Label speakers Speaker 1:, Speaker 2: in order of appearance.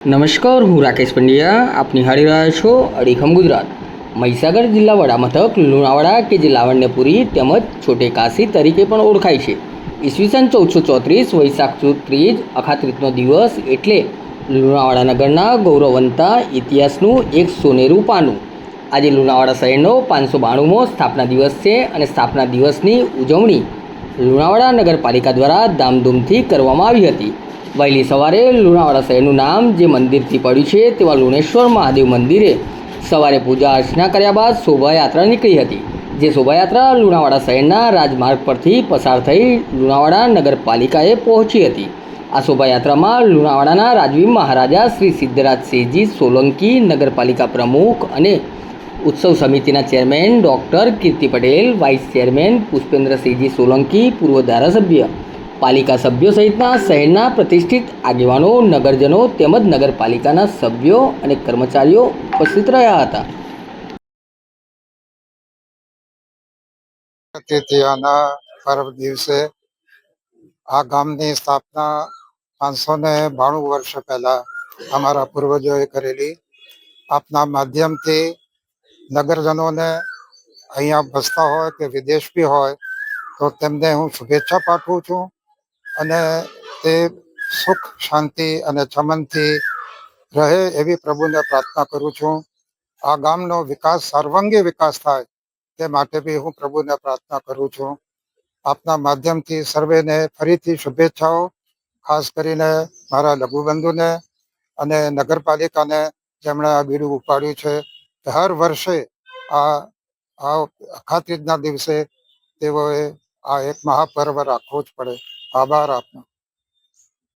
Speaker 1: નમસ્કાર, હું રાકેશ પંડ્યા. આપની હારી રહ્યા છો અડીખમ ગુજરાત. મહીસાગર જિલ્લા વડામથક લુણાવાડા કે જે લાવણ્યપુરી તેમજ છોટે કાશી તરીકે પણ ઓળખાય છે. ઈસવીસન ચૌદસો ચોત્રીસ, વૈશાખ સુદ ત્રીજ અખાત્રીજનો દિવસ એટલે લુણાવાડા નગરના ગૌરવવંતા ઇતિહાસનું એક સોનેરું પાનું. આજે લુણાવાડા શહેરનો પાંચસો બાણુંમો સ્થાપના દિવસ છે અને સ્થાપના દિવસની ઉજવણી લુણાવાડા નગરપાલિકા દ્વારા ધામધૂમથી કરવામાં આવી હતી. વહેલી સવારે લુણાવાડા શહેરનું નામ જે મંદિરથી પડ્યું છે તેવા લુણેશ્વર મહાદેવ મંદિરે સવારે પૂજા અર્ચના કર્યા બાદ શોભાયાત્રા નીકળી હતી, જે શોભાયાત્રા લુણાવાડા શહેરના રાજમાર્ગ પરથી પસાર થઈ લુણાવાડા નગરપાલિકાએ પહોંચી હતી. આ શોભાયાત્રામાં લુણાવાડાના રાજવી મહારાજા શ્રી સિદ્ધરાજસિંહજી સોલંકી, નગરપાલિકા પ્રમુખ અને ઉત્સવ સમિતિના chairman doctor Kirti Patel, vice chairman Pushpendrasinhji Solanki, પૂર્વ ધારાસભ્ય, પાલિકા સભ્યો સહિતના શહેરના પ્રતિષ્ઠિત આગેવાનો, નગરજનો તેમજ નગરપાલિકાના સભ્યો અને કર્મચારીઓ ઉપસ્થિત રહ્યા હતા.
Speaker 2: તૃતીયાના પર્વ દિવસે આ ગામની સ્થાપના પાંચસો ને બાણું વર્ષ પહેલા અમારા પૂર્વજોએ કરેલી. આપના માધ્યમથી નગરજનોને અહીંયા વસતા હોય કે વિદેશ બી હોય, તો તેમને હું શુભેચ્છા પાઠવું છું અને તે સુખ, શાંતિ અને ચમનથી રહે એવી પ્રભુને પ્રાર્થના કરું છું. આ ગામનો વિકાસ સર્વાંગી વિકાસ થાય તે માટે બી હું પ્રભુને પ્રાર્થના કરું છું. આપના માધ્યમથી સર્વેને ફરીથી શુભેચ્છાઓ, ખાસ કરીને મારા લઘુબંધુને અને નગરપાલિકાને જેમણે આ બીડું ઉપાડ્યું છે. હર વર્ષે આ આ અખાત્રીજના દિવસે તેઓએ આ એક મહાપર્વ રાખવો જ પડે. આભાર આપનો.